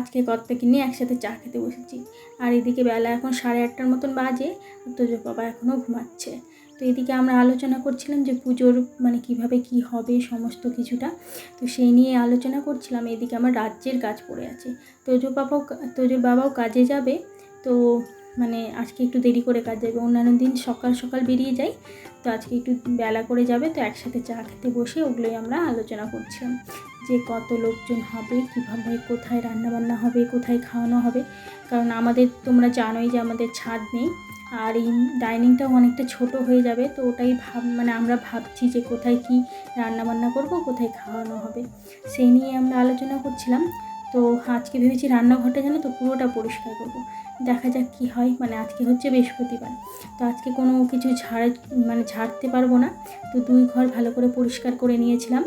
আজকে কর্তাকে নিয়ে একসাথে চা খেতে বসেছি। আর এদিকে বেলা এখন সাড়ে আটটার মতন বাজে তোজো বাবা এখনও ঘুমাচ্ছে। তো এদিকে আমরা আলোচনা করছিলাম যে পুজোর মানে কীভাবে কি হবে সমস্ত কিছুটা। তো সেই নিয়ে আলোচনা করছিলাম, এদিকে আমার রাজ্যের কাজ পড়ে আছে। তোজো বাবাও তোজোর বাবাও কাজে যাবে, তো মানে আজকে একটু দেরি করে কাজ যাবে। অন্যান্য দিন সকাল সকাল বেরিয়ে যাই, তো আজকে একটু বেলা করে যাবে, তো একসাথে চা খেতে বসে ওগুলোই আমরা আলোচনা করছিলাম। যে কত লোকজন হবে, কীভাবে কোথায় রান্নাবান্না হবে, কোথায় খাওয়ানো হবে। কারণ আমাদের, তোমরা জানোই যে আমাদের ছাদ নেই, আর এই ডাইনিংটাও অনেকটা ছোট হয়ে যাবে, তো ওটাই ভাব মানে আমরা ভাবছি যে কোথায় কি রান্নাবান্না করব, কোথায় খাওয়ানো হবে। সেই নিয়ে আমরা আলোচনা করছিলাম। তো আজকে ভেবেছি রান্নাঘরটা যেন তো পুরোটা পরিষ্কার করব। দেখা যাক কি হয় মানে আজকে হচ্ছে বৃহস্পতিবার। তো আজকে কোনো কিছু ঝাড় মানে ঝাড়তে পারব না। তো দুই ঘর ভালো করে পরিষ্কার করে নিয়েছিলাম।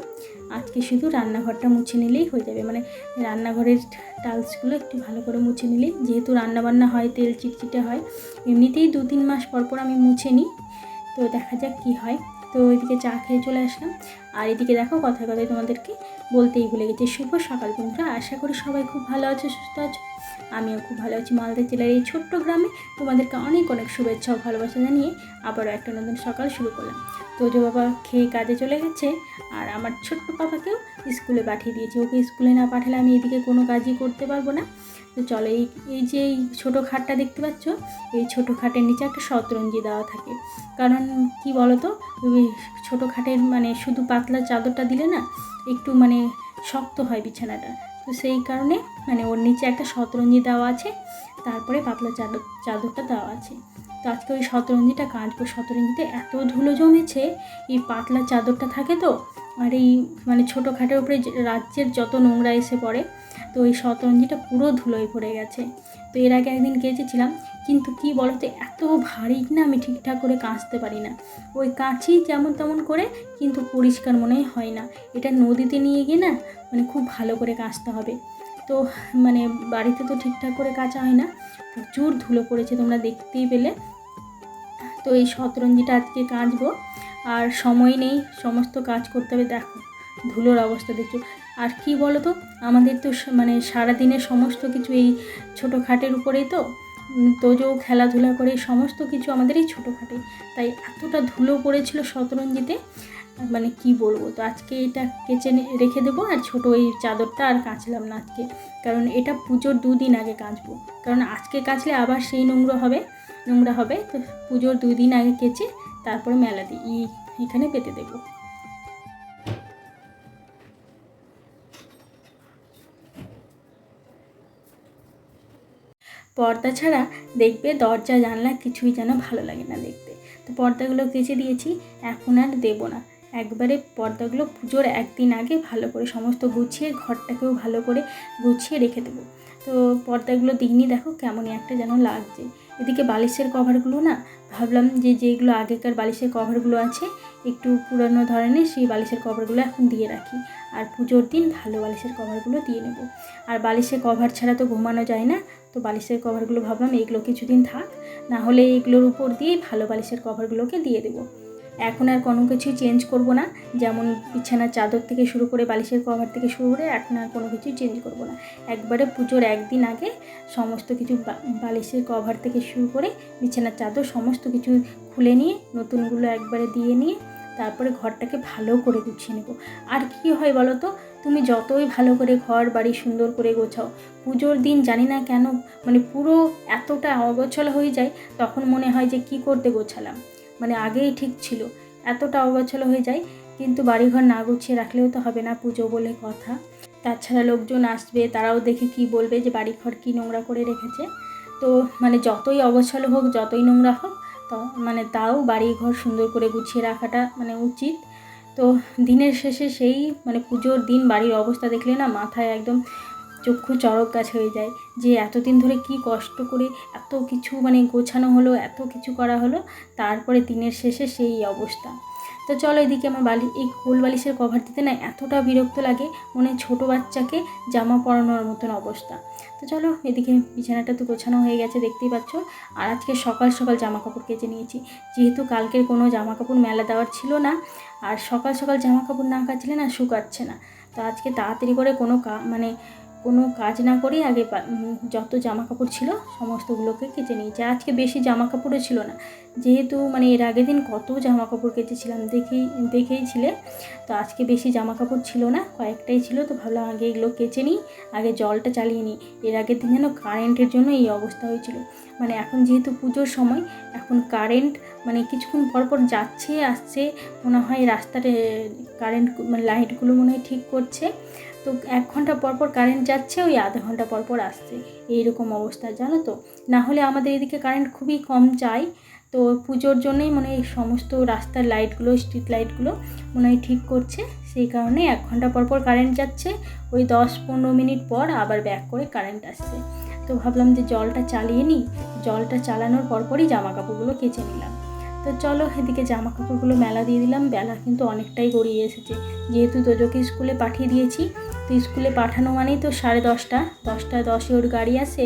আজকে শুধু রান্নাঘরটা মুছে নিলেই হয়ে যাবে। মানে রান্নাঘরের টালসগুলো একটু ভালো করে মুছে নিলেই, যেহেতু রান্নাবান্না হয়, তেল চিটচিটে হয়, এমনিতেই দু তিন মাস পর পর আমি মুছে নিই। তো দেখা যাক কি হয়। তো এদিকে চা খেয়ে চলে আসলাম। আর এদিকে দেখো কথায় কথায় তোমাদেরকে বলতেই ভুলে গেছে। শুভ সকাল বন্ধুরা। আশা করি সবাই খুব ভালো আছো, সুস্থ আছো। আমিও খুব ভালো আছি মালদা জেলার এই ছোট্ট গ্রামে। তোমাদেরকে অনেক অনেক শুভেচ্ছা ও ভালোবাসা জানিয়ে আবারও একটা নতুন সকাল শুরু করলাম। তোজো বাবা খেয়ে কাজে চলে গেছে আর আমার ছোট্ট পাপাকেও স্কুলে পাঠিয়ে দিয়েছি। ওকে স্কুলে না পাঠালে আমি এদিকে কোনো কাজই করতে পারব না। তো চলো এই এই যে এই ছোটো খাটটা দেখতে পাচ্ছ, এই ছোটো খাটের নিচে একটা শতরঞ্জি দেওয়া থাকে। কারণ কি বলো তো ওই ছোটো খাটের মানে শুধু পাতলা চাদরটা দিলে না একটু মানে শক্ত হয় বিছানাটা। তো সেই কারণে মানে ওর নিচে একটা শতরঞ্জি দেওয়া আছে, তারপরে পাতলা চাদর, চাদরটা দেওয়া আছে। তো আজকে ওই শতরঞ্জিটা কাঁচবো, শতরঞ্জিতে এত ধুলো জমেছে, এই পাতলা চাদরটা থাকে তো, আর এই মানে ছোটো খাটের উপরে রাজ্যের যত নোংরা এসে পড়ে তো ওই শতরঞ্জিটা পুরো ধুলোয় পড়ে গেছে। তো এর আগে একদিন কেচেছিলাম কিন্তু কি বলতো, এত ভারী না আমি ঠিকঠাক করে কাঁচতে পারি না। ওই কাঁচি যেমন তেমন করে, কিন্তু পরিষ্কার মনে হয় না। এটা নদীতে নিয়ে গিয়ে না মানে খুব ভালো করে কাচতে হবে। তো মানে বাড়িতে তো ঠিকঠাক করে কাচা হয় না, প্রচুর ধুলো পড়েছে তোমরা দেখতেই পেলে। তো এই শতরঞ্জিটা আজকে কাঁচবো, আর সময় নেই, সমস্ত কাজ করতে হবে, দেখো, ধুলোর অবস্থা দেখছ। আর কি বলো তো আমাদের তো মানে সারাদিনের সমস্ত কিছু এই ছোটো খাটের উপরেই তো তোজো, খেলাধুলা করে সমস্ত কিছু আমাদের এই ছোটো খাটে তাই এতটা ধুলো পড়েছিল শতরঞ্জিতে মানে কি বলব? তো আজকে এটা কেচে রেখে দেবো, আর ছোটো এই চাদরটা আর কাচলাম না আজকে। কারণ এটা পুজোর দুদিন আগে কাচবো। কারণ আজকে কাচলে আবার সেই নোংরা হবে নোংরা হবে, তো পুজোর দুই দিন আগে কেচে তারপরে মেলা দিই এখানে পেতে দেবো। পর্দা ছাড়া দেখবে দরজা, জানলা কিছুই যেন ভালো লাগে না দেখতে। তো পর্দাগুলো কেচে দিয়েছি, এখন আর দেবো না। একবারে পর্দাগুলো পুজোর একদিন আগে ভালো করে সমস্ত গুছিয়ে, ঘরটাকেও ভালো করে গুছিয়ে রেখে দেবো। তো পর্দাগুলো দিইনি, দেখো কেমনই একটা যেন লাগছে। এদিকে বালিশের কভারগুলো না, ভাবলাম যে যেগুলো আগেকার বালিশের কভারগুলো আছে, একটু পুরানো ধরনের সেই বালিশের কভারগুলো এখন দিয়ে রাখি। আর পুজোর দিন ভালো বালিশের কভারগুলো দিয়ে নেব। আর বালিশের কভার ছাড়া তো ঘুমানো যায় না তো বালিশের কভারগুলো ভাবলাম এগুলো কিছুদিন থাক, না হলে এগুলোর উপর দিয়েই ভালো বালিশের কভারগুলোকে দিয়ে দেবো। এখন আর কোনো কিছুই চেঞ্জ করব না, যেমন বিছানার চাদর থেকে শুরু করে বালিশের কভার থেকে শুরু করে এখন আর কোনো কিছুই চেঞ্জ করব না। একবারে পুজোর একদিন আগে সমস্ত কিছু বালিশের কভার থেকে শুরু করে বিছানার চাদর সমস্ত কিছু খুলে নিয়ে, নতুনগুলো একবারে দিয়ে নিয়ে, তারপরে ঘরটাকে ভালো করে গুছিয়ে নেব। আর কি হয় বলো তো তুমি যতই ভালো করে ঘর, বাড়ি সুন্দর করে গোছাও, পুজোর দিন জানি না কেন মানে পুরো এতটা অগোছালো হয়ে যায়, তখন মনে হয় যে কি করতে গোছালাম। মানে আগেই ঠিক ছিল, এতটা অগোছালো হয়ে যায়, কিন্তু বাড়িঘর না গুছিয়ে রাখলেও তো হবে না পুজো বলে কথা। তাছাড়া লোকজন আসবে, তারাও দেখে কি বলবে যে বাড়িঘর কি নোংরা করে রেখেছে। তো মানে যতই অগোছালো হোক, যতই নোংরা হোক, তো মানে তাও বাড়িঘর সুন্দর করে গুছিয়ে রাখাটা মানে উচিত। তো দিনের শেষে সেই মানে পুজোর দিন বাড়ির অবস্থা দেখলে না মাথায় একদম চক্ষু চড়ক গাছ হয়ে যায়। যে এতদিন ধরে কি কষ্ট করে এত কিছু মানে গোছানো হলো, এত কিছু করা হলো, তারপরে দিনের শেষে সেই অবস্থা। তো চলো এদিকে আমার বালি, এই কোল বালিশের কভার দিতে না এতটা বিরক্ত লাগে, মনে ছোটো বাচ্চাকে জামা পরানোর মতন অবস্থা। তো চলো এদিকে বিছানাটা তো গোছানো হয়ে গেছে, দেখতেই পাচ্ছ। আর আজকে সকাল সকাল জামা কাপড় কেচে নিয়েছি। যেহেতু কালকের কোনো জামা কাপড় মেলা দেওয়ার ছিল না আর সকাল সকাল জামা কাপড় না কাচলে না শুকাচ্ছে না। তো আজকে তাড়াতাড়ি করে কোনো মানে কোনো কাজ না করেই আগে যত জামা কাপড় ছিল সমস্তগুলোকে কেচে নিয়েছি। আজকে বেশি জামা কাপড়ও ছিল না। যেহেতু মানে এর আগের দিন কত জামা কাপড় কেচেছিলাম দেখেই দেখেইছিলে তো আজকে বেশি জামা কাপড় ছিল না, কয়েকটাই ছিল। তো ভাবলাম আগে এগুলো কেচে নিই, আগে জলটা চালিয়ে নিই। এর আগের দিন যেন কারেন্টের জন্য এই অবস্থা হয়েছিল। মানে এখন যেহেতু পুজোর সময়, এখন কারেন্ট মানে কিছুক্ষণ পর পর যাচ্ছে, আসছে, মনে হয় রাস্তাতে কারেন্ট মানে লাইটগুলো মনে হয় ঠিক করছে। তো এক ঘণ্টা পর পর কারেন্ট যাচ্ছে, ওই আধা ঘণ্টা পর পর আসছে। এইরকম অবস্থা, জানো তো? না হলে আমাদের এদিকে কারেন্ট খুবই কম যায়। তো পুজোর জন্যই মনে হয় সমস্ত রাস্তার লাইটগুলো স্ট্রিট লাইটগুলো মনে হয় ঠিক করছে। সেই কারণে এক ঘণ্টা পর পর কারেন্ট যাচ্ছে, ওই দশ পনেরো মিনিট পর আবার ব্যাক করে কারেন্ট আসছে। তো ভাবলাম যে জলটা চালিয়ে নিই। জলটা চালানোর পরপরই জামা কাপড়গুলো কেচে নিলাম। তো চলো এদিকে জামা কাপড়গুলো মেলা দিয়ে দিলাম। বেলা কিন্তু অনেকটাই গড়িয়ে এসেছে। যেহেতু তোজোকে স্কুলে পাঠিয়ে দিয়েছি, তো স্কুলে পাঠানো মানেই তো সাড়ে দশটা। দশটা দশে ওর গাড়ি আসে।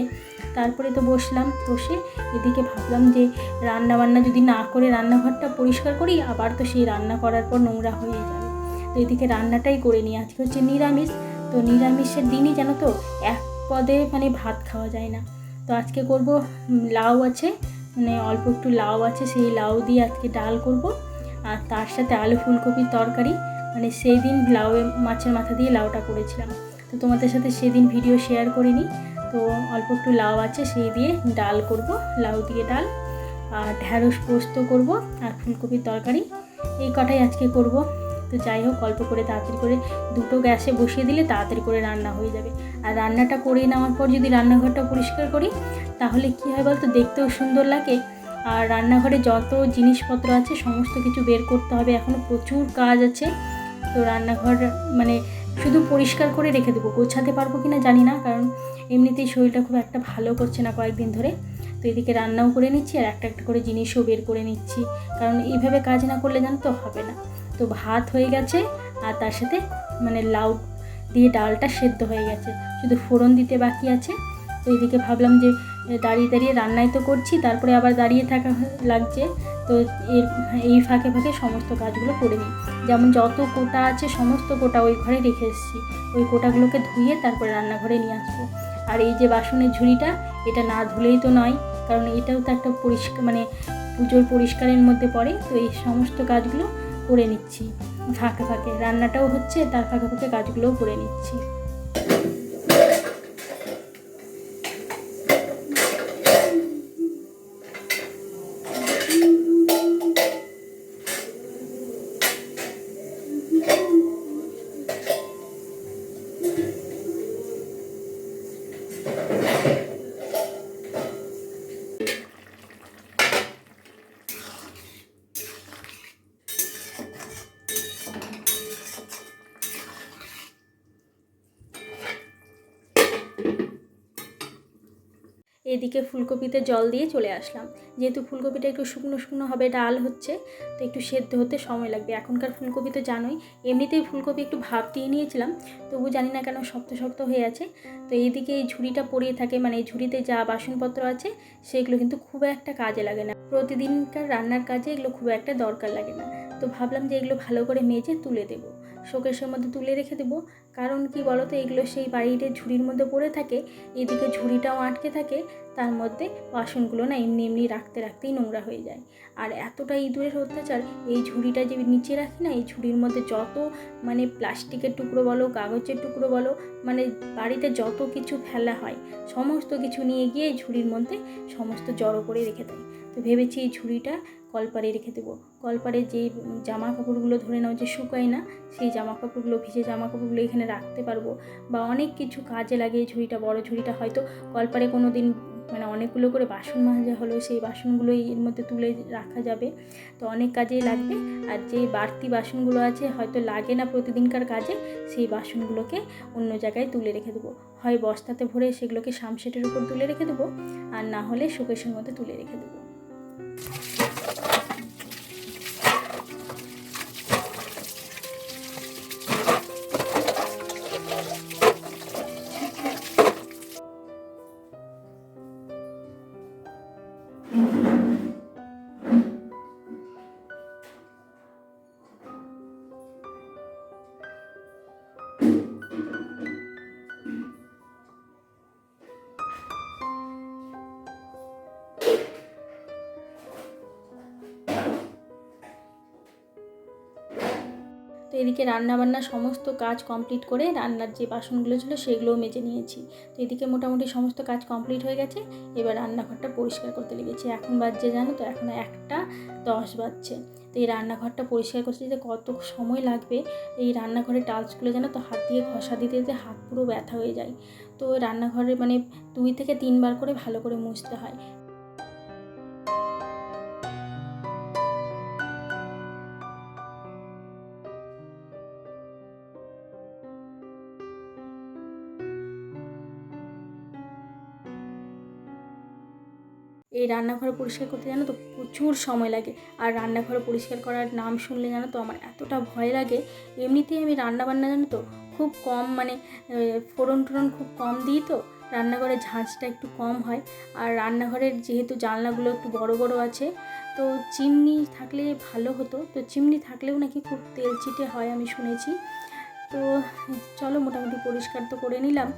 তারপরে তো বসলাম বসে। এদিকে ভাবলাম যে রান্না বান্না যদি না করে রান্নাঘরটা পরিষ্কার করি, আবার তো সেই রান্না করার পর নোংরা হয়ে যাবে। তো এদিকে রান্নাটাই করে নিই। আজকে হচ্ছে নিরামিষ। তো নিরামিষের দিনই জানো তো, এক পদে মানে ভাত খাওয়া যায় না। তো আজকে করব লাউ আছে মানে অল্প একটু লাউ আছে, সেই লাউ দিয়ে আজকে ডাল করব। আর তার সাথে আলু ফুলকপির তরকারি। মানে সেই দিন লাউ মাছের মাথা দিয়ে লাউটা করেছিলাম। তো তোমাদের সাথে সেদিন ভিডিও শেয়ার করিনি। তো অল্প একটু লাউ আছে, সেই দিয়ে ডাল করব, লাউ দিয়ে ডাল। আর ঢ্যাঁড়স পোস্ত করব আর ফুলকপির তরকারি। এই কটাই আজকে করব। তো যাই হোক, অল্প করে তাড়াতাড়ি করে দুটো গ্যাসে বসিয়ে দিলে তাড়াতাড়ি করে রান্না হয়ে যাবে। আর রান্নাটা করে নেওয়ার পর যদি রান্নাঘরটা পরিষ্কার করি, তাহলে কী হয় বলতো? দেখতেও সুন্দর লাগে। আর রান্নাঘরে যত জিনিসপত্র আছে, সমস্ত কিছু বের করতে হবে। এখনও প্রচুর কাজ আছে। তো রান্নাঘর মানে শুধু পরিষ্কার করে রেখে দেবো। গোছাতে পারব কি না জানি না, কারণ এমনিতেই শরীরটা খুব একটা ভালো করছে না কয়েকদিন ধরে। তো এদিকে রান্নাও করে নিচ্ছি, আর একটা একটা করে জিনিসও বের করে নিচ্ছি। কারণ এইভাবে কাজ না করলে জানো তো হবে না। তো ভাত হয়ে গেছে আর তার সাথে মানে লাউ দিয়ে ডালটা সেদ্ধ হয়ে গেছে। শুধু ফোড়ন দিতে বাকি আছে। তো এদিকে ভাবলাম যে দাঁড়িয়ে দাঁড়িয়ে রান্নাই তো করছি, তারপরে আবার দাঁড়িয়ে থাকা লাগছে। তো এর, এই ফাঁকে ফাঁকে সমস্ত কাজগুলো করে নিই। যেমন যত কোটা আছে সমস্ত কোটা ওই ঘরে রেখে এসেছি। ওই কোটাগুলোকে ধুয়ে তারপরে রান্নাঘরে নিয়ে আসব। আর এই যে বাসনের ঝুড়িটা, এটা না ধুলেই তো নয়, কারণ এটাও তো একটা পরিষ্কার মানে পুজোর পরিষ্কারের মধ্যে পড়ে। তো এই সমস্ত কাজগুলো করে নিচ্ছি। ফাঁকে ফাঁকে। রান্নাটাও হচ্ছে তার ফাঁকে ফাঁকে কাজগুলোও করে নিচ্ছি। এদিকে ফুলকপিতে জল দিয়ে চলে আসলাম। যেহেতু ফুলকপিটা একটু শুকনো শুকনো হবে, ডাল হচ্ছে, তো একটু সেদ্ধ হতে সময় লাগবে। এখনকার ফুলকপি তো জানোই, এমনিতেই ফুলকপি একটু ভাপ দিয়ে নিয়েছিলাম, তবু জানি না কেন শক্ত শক্ত হয়ে আছে। তো এইদিকে এই ঝুড়িটা পড়িয়ে থাকে মানে এই ঝুড়িতে যা বাসনপত্র আছে, সেগুলো কিন্তু খুব একটা কাজে লাগে না। প্রতিদিনকার রান্নার কাজে এগুলো খুব একটা দরকার লাগে না। তো ভাবলাম যে এগুলো ভালো করে মেজে তুলে দেবো। শোকেশের মধ্যে তুলে রেখে দেবো কারণ কি বলো তো এগুলো সেই বাড়িতে ঝুড়ির মধ্যে পড়ে থাকে, এদিকে ঝুড়িটাও আটকে থাকে, তার মধ্যে বাসনগুলো না এমনি এমনি রাখতে রাখতেই নোংরা হয়ে যায়। আর এতটা ইঁদুরের অত্যাচার, এই ঝুড়িটা যে নিচে রাখি না, এই ঝুড়ির মধ্যে যত মানে প্লাস্টিকের টুকরো বলো, কাগজের টুকরো বলো মানে বাড়িতে যত কিছু ফেলা হয়, সমস্ত কিছু নিয়ে গিয়ে এই ঝুড়ির মধ্যে সমস্ত জড়ো করে রেখে দেয়। তো ভেবেছি এই ঝুড়িটা কলপারে রেখে দেবো। কলপারে যে জামা কাপড়গুলো ধরে নাও যে শুকায় না, সেই জামা কাপড়গুলো ভিজে জামা কাপড়গুলো এখানে রাখতে পারব বা অনেক কিছু কাজে লাগে এই ঝুড়িটা, বড় ঝুড়িটা হয়তো কলপারে কোনো দিন মানে অনেকগুলো করে বাসন মাজা হলো, সেই বাসনগুলো এর মধ্যে তুলে রাখা যাবে। তো অনেক কাজেই লাগবে আর যে বাড়তি বাসনগুলো আছে হয়তো লাগে না প্রতিদিনকার কাজে, সেই বাসনগুলোকে অন্য জায়গায় তুলে রেখে দেবো। হয় বস্তাতে ভরে সেগুলোকে সামসেটের উপর তুলে রেখে দেবো আর না হলে শোকেশের মধ্যে তুলে রেখে দেবো। এদিকে রান্নাবান্না সমস্ত কাজ কমপ্লিট করে রান্নার যে বাসনগুলো ছিল সেগুলোও মেজে নিয়েছি। তো এদিকে মোটামুটি সমস্ত কাজ কমপ্লিট হয়ে গেছে। এবার রান্নাঘরটা পরিষ্কার করতে লেগেছি। এখন বাজছে জানো তো? এখন একটা দশ বাজছে। তো এই রান্নাঘরটা পরিষ্কার করতে যে কত সময় লাগবে? এই রান্নাঘরের টালসগুলো যেন তো হাত দিয়ে ঘষা দিতে দিতে হাত পুরো ব্যথা হয়ে যায়। তো রান্নাঘরে মানে দুই থেকে তিনবার করে ভালো করে মুছতে হয়। রান্নাঘর পরিষ্কার করতে জানো তো প্রচুর সময় লাগে। আর রান্নাঘর পরিষ্কার করার নাম শুনলে জানো তো আমার এতটা ভয় লাগে। এমনিতেই আমি রান্না বান্না জানো তো খুব কম মানে ফোড়ন টোড়ন খুব কম দিই তো রান্নাঘরের ঝাঁঝটা একটু কম হয়। আর রান্নাঘরের যেহেতু জানলাগুলো একটু বড় বড় আছে, তো চিমনি থাকলে ভালো হতো। তো চিমনি থাকলেও নাকি খুব তেল চিটে হয় আমি শুনেছি। তো চলো মোটামুটি পরিষ্কার তো করে নিলাম।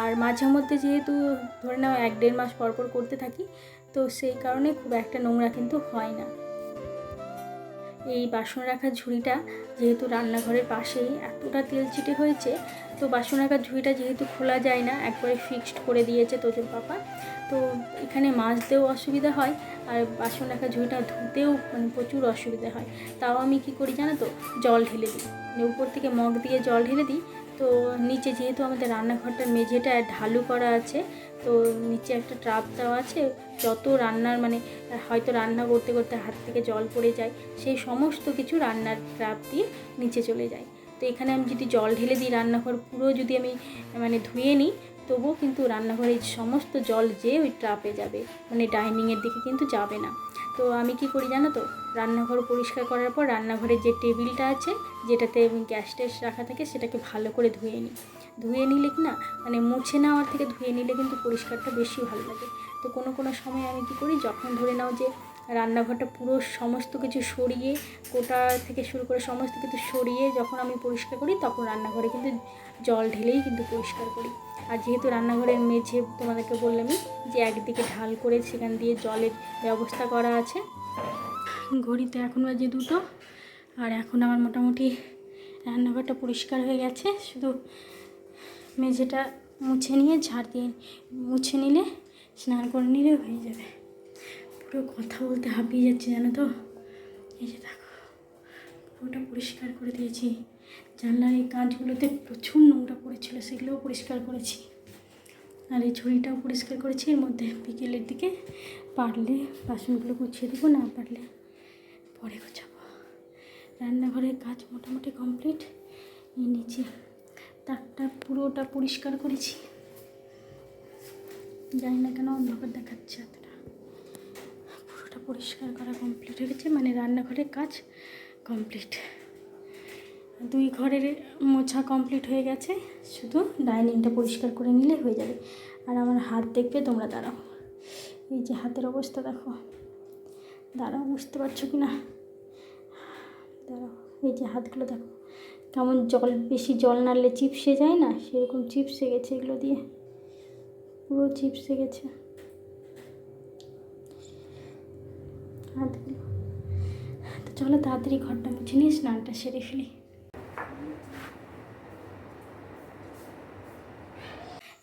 আর মাঝে মধ্যে যেহেতু ধরে নাও এক দেড় মাস পর পর করতে থাকি তো সেই কারণে খুব একটা নোংরা কিন্তু হয় না। এই বাসন রাখার ঝুড়িটা যেহেতু রান্নাঘরের পাশেই এতটা তেল চিটে হয়েছে, তো বাসন রাখার ঝুড়িটা যেহেতু খোলা যায় না, একবারে ফিক্সড করে দিয়েছে তোজোর পাপা। তো এখানে মাজতেও অসুবিধা হয় আর বাসন রাখার ঝুড়িটা ধুতেও মানে প্রচুর অসুবিধা হয়। তাও আমি কি করি জানো তো, জল ঢেলে দিই। মানে উপর থেকে মগ দিয়ে জল ঢেলে দিই। তো নিচে যেহেতু আমাদের রান্নাঘরটার মেঝেটা ঢালু করা আছে তো নিচে একটা ট্রাপ দেওয়া আছে, যত রান্নার মানে হয়তো রান্না করতে করতে হাত থেকে জল পড়ে যায়, সেই সমস্ত কিছু রান্নার ট্রাপ দিয়ে নিচে চলে যায়। তো এখানে আমি যদি জল ঢেলে দিই রান্নাঘর পুরো যদি আমি মানে ধুয়ে নিই, তবুও কিন্তু রান্নাঘরের সমস্ত জল যেয়ে ওই ট্রাপে যাবে মানে ডাইনিংয়ের দিকে কিন্তু যাবে না। তো আমি কি করি জানো তো, রান্নাঘর পরিষ্কার করার পর রান্নাঘরের যে টেবিলটা আছে, যেটাতে গ্যাস ট্যাস রাখা থাকে, সেটাকে ভালো করে ধুয়ে নিই। ধুয়ে নিলে কি না? মানে মুছে নেওয়ার থেকে ধুয়ে নিলে কিন্তু পরিষ্কারটা বেশি ভালো লাগে। তো কোনো কোনো সময় আমি কী করি, যখন ধরে নাও যে রান্নাঘরটা পুরো সমস্ত কিছু সরিয়ে, কোটা থেকে শুরু করে সমস্ত কিছু সরিয়ে যখন আমি পরিষ্কার করি, তখন রান্নাঘরে কিন্তু জল ঢেলেই কিন্তু পরিষ্কার করি। আর যেহেতু রান্নাঘরের মেঝে তোমাদেরকে বললামই যে একদিকে ঢাল করে সেখান দিয়ে জলের ব্যবস্থা করা আছে, ঘড়িতে এখন বাজে দুটো। আর এখন আমার মোটামুটি রান্নাঘরটা পরিষ্কার হয়ে গেছে, শুধু মেঝেটা মুছে নিয়ে ঝাড় দিয়ে মুছে নিলে স্নান করে নিলে হয়ে যাবে পুরো কথা বলতে হাঁপিয়ে যাচ্ছে জানো তো এই যে দেখো পুরোটা পরিষ্কার করে দিয়েছি জানলার এই কাঁচগুলোতে প্রচুর নোংরা পড়েছিল সেগুলোও পরিষ্কার করেছি আর এই ঝুড়িটাও পরিষ্কার করেছি, এর মধ্যে বিকেলের দিকে পারলে বাসনগুলো গুছিয়ে দেবো, না পারলে পরে গোছাবো। রান্নাঘরের কাজ মোটামুটি কমপ্লিট, এই নিচে। তাকটা পুরোটা পরিষ্কার করেছি। জানি না কেন অন্ধকার দেখাচ্ছে এতটা। পুরোটা পরিষ্কার করা কমপ্লিট হয়ে গেছে মানে রান্নাঘরের কাজ কমপ্লিট দুই ঘরের মোছা কমপ্লিট হয়ে গেছে, শুধু ডাইনিংটা পরিষ্কার করে নিলে হয়ে যাবে। আর আমার হাত দেখবে, তোমরা দাঁড়াও। এই যে হাতের অবস্থা, দেখো। দাঁড়াও, বুঝতে পারছ কি না দাঁড়াও, এই যে হাতগুলো দেখো। কেমন জল, বেশি জল নাড়লে চিপসে যায় না? সেরকম চিপসে গেছে এগুলো দিয়ে। পুরো চিপসে গেছে তো চলো তাড়াতাড়ি ঘরটা মুছে নিয়ে স্নানটা সেরে ফেলি।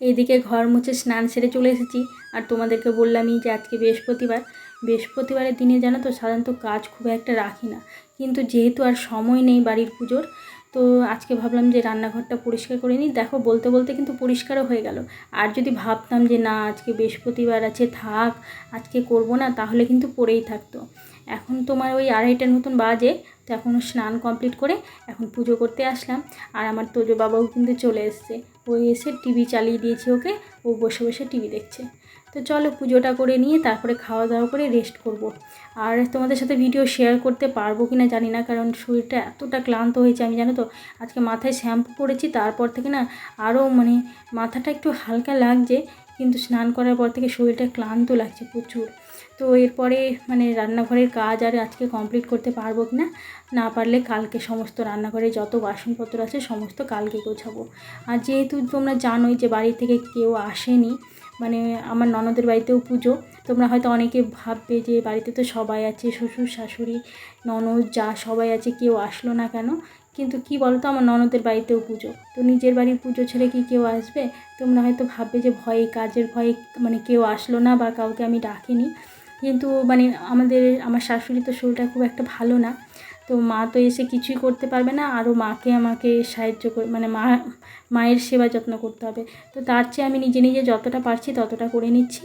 এইদিকে ঘর মুছে স্নান সেরে চলে এসেছি। আর তোমাদেরকে বললামই যে আজকে বৃহস্পতিবার। বৃহস্পতিবারের দিনে জানো তো সাধারণত কাজ খুব একটা রাখি না। কিন্তু যেহেতু আর সময় নেই বাড়ির পুজোর তো আজকে ভাবলাম যে রান্নাঘরটা পরিষ্কার করে নিই। দেখো, বলতে বলতে কিন্তু পরিষ্কারও হয়ে গেল। আর যদি ভাবতাম যে না, আজকে বৃহস্পতিবার আছে, থাক, আজকে করব না, তাহলে কিন্তু পড়েই থাকতো। এখন তোমার ওই আড়াইটার মতন বাজে, তো এখন স্নান কমপ্লিট করে এখন পুজো করতে আসলাম। আর আমার তোজো বাবাও কিন্তু চলে এসছে। ও এসে টিভি চালিয়ে দিয়েছে ওকে, ও বসে বসে টিভি দেখছে। তো চলো পুজোটা করে নিয়ে তারপরে খাওয়া দাওয়া করে রেস্ট করব। আর তোমাদের সাথে ভিডিও শেয়ার করতে পারব কি না জানি না, কারণ শরীরটা এতটা ক্লান্ত হয়েছে আমি, জানো তো? আজকে মাথায় শ্যাম্পু করেছি তারপর থেকে না আরও মানে মাথাটা একটু হালকা লাগছে, কিন্তু স্নান করার পর থেকে শরীরটা ক্লান্ত লাগছে প্রচুর। তো এরপরে মানে রান্নাঘরের কাজ আর আজকে কমপ্লিট করতে পারব কি না না পারলে কালকে সমস্ত রান্নাঘরে যত বাসনপত্র আছে সমস্ত কালকে গোছাবো। আর যেহেতু তোমরা জানোই যে বাড়ি থেকে কেউ আসেনি মানে আমার ননদের বাড়িতেও পুজো। তোমরা হয়তো অনেকে ভাববে যে বাড়িতে তো সবাই আছে, শ্বশুর, শাশুড়ি, ননদ, যা সবাই আছে, কেউ আসলো না কেন? কিন্তু কি বলো তো আমার ননদের বাড়িতেও পুজো। তো নিজের বাড়ির পুজো ছেড়ে কি কেউ আসবে? তোমরা হয়তো ভাববে যে ভয়ে, কাজের ভয়ে মানে কেউ আসলো না বা কাউকে আমি ডাকিনি। কিন্তু মানে আমাদের, আমার শাশুড়ি তো শরীরটা খুব একটা ভালো না। তো মা তো এসে কিছুই করতে পারবে না, আরও মাকে আমাকে সাহায্য করে মানে মা, মায়ের সেবা যত্ন করতে হবে। তো তার চেয়ে আমি নিজে নিজে যতটা পারছি ততটা করে নিচ্ছি।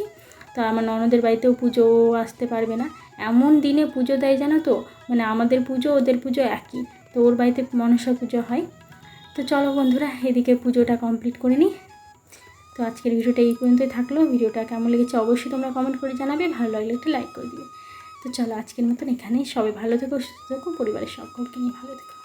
তো আমার ননদের বাড়িতেও পুজো আসতে পারবে না। এমন দিনে পুজো দেয় জানো তো? মানে আমাদের পুজো, ওদের পুজো একই। তো ওর বাড়িতে মনসা পুজো হয়। তো চলো বন্ধুরা, এদিকে পুজোটা কমপ্লিট করে নিই। তো আজকের ভিডিওটা এই পর্যন্তই থাকল। ভিডিওটা কেমন লেগেছে অবশ্যই তোমরা কমেন্ট করে জানাবে। ভালো লাগলে একটা লাইক করে দিবে। তো চলো আজকের মতন এখানেই। সবাই ভালো থেকো, সুস্থ থেকো, পরিবারের সকলকে নিয়ে ভালো থেকো।